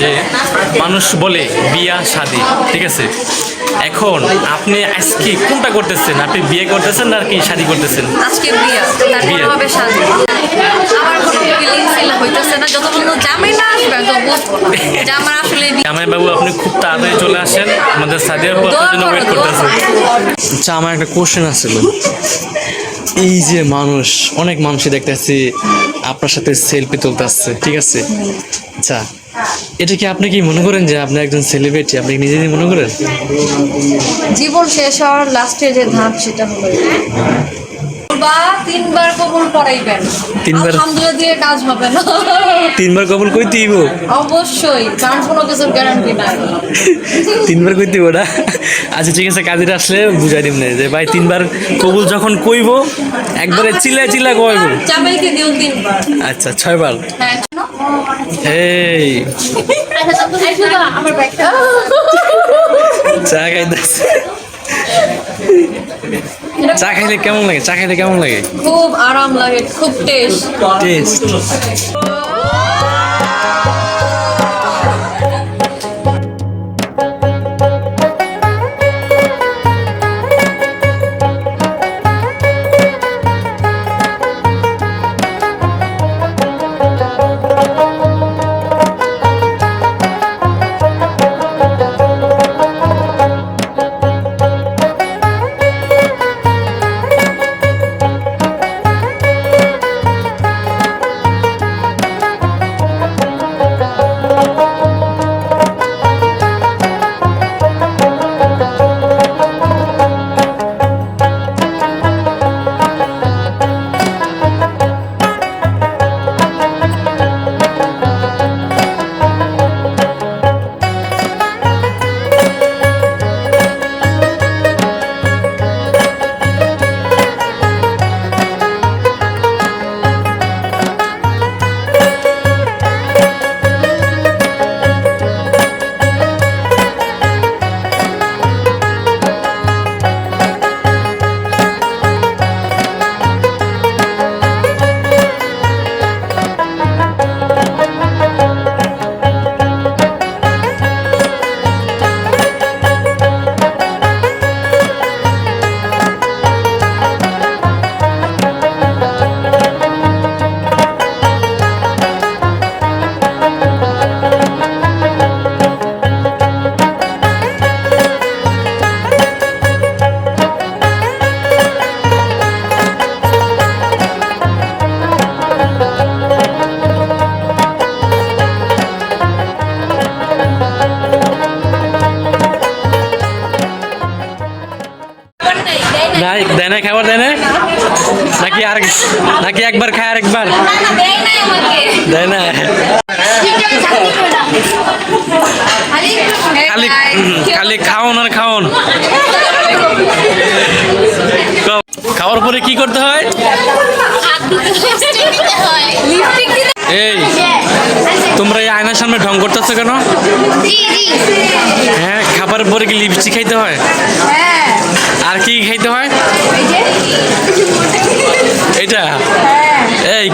যে মানুষ বলে বিয়া শাদি ঠিক আছে? এখন আপনি আজকে কোনটা করতেছেন? আপনি বিয়ে করতেছেন না আর কি শাদি করতেছেন? আজকে বিয়া বিয়ে। হবে শাদি। আমার কোনো ফিলিং হইতেছে না যত জামাই না আসবে তো বুঝব না আমার আসলে জামাই বাবু আপনি খুব তাড়াতাড়ি চলে আসেন। আমাদের সাদিয়ার পর জন্য ওয়েট আচ্ছা আমার একটা কোশ্চেন আছিল এই যে মানুষ অনেক মানুষই দেখতেছি আপনার সাথে সেলফি তুলতে আসছে ঠিক আছে? আচ্ছা এটা কি আপনি কি মনে করেন যে আপনি একজন সেলিব্রিটি আপনি নিজে মনে করেন? জীবন শেষ হওয়ার লাস্টে যে ধাপ সেটা হলো বা তিনবার কবুল পড়াইবেন তিনবার? আলহামদুলিল্লাহ দিয়ে কাজ হবে না। তিনবার কবুল কইতে দিব অবশ্যই কারণ কোনো কিছুর গ্যারান্টি নাই। তিনবার কইতে দিব না? আচ্ছা ঠিক আছে কাজীরা আসলে বুঝাই দিম না যে ভাই তিনবার কবুল যখন কইব একবারে চিল্লা চিল্লা কইব দিও তিনবার। আচ্ছা ছয়বার। হ্যাঁ এই। আমার ব্যাগটা চা খাইতেছে। চা খাইলে কেমন লাগে? চা খাইলে কেমন লাগে? খুব আরাম লাগে খুব টেস্ট টেস্ট না দেয় না খাবার দেয় না নাকি আর নাকি একবার খায় আরেকবার? দেয় না খালি খালি খাওন আর খাওন। খাওয়ার পরে কি করতে হয়? এই তোমরা এই আয়নার সামনে ঢং করতেছো কেন? হ্যাঁ খাবার পরে কি লিপস্টিক খাইতে হয়। আর কি খাইতে হয়? এটা এই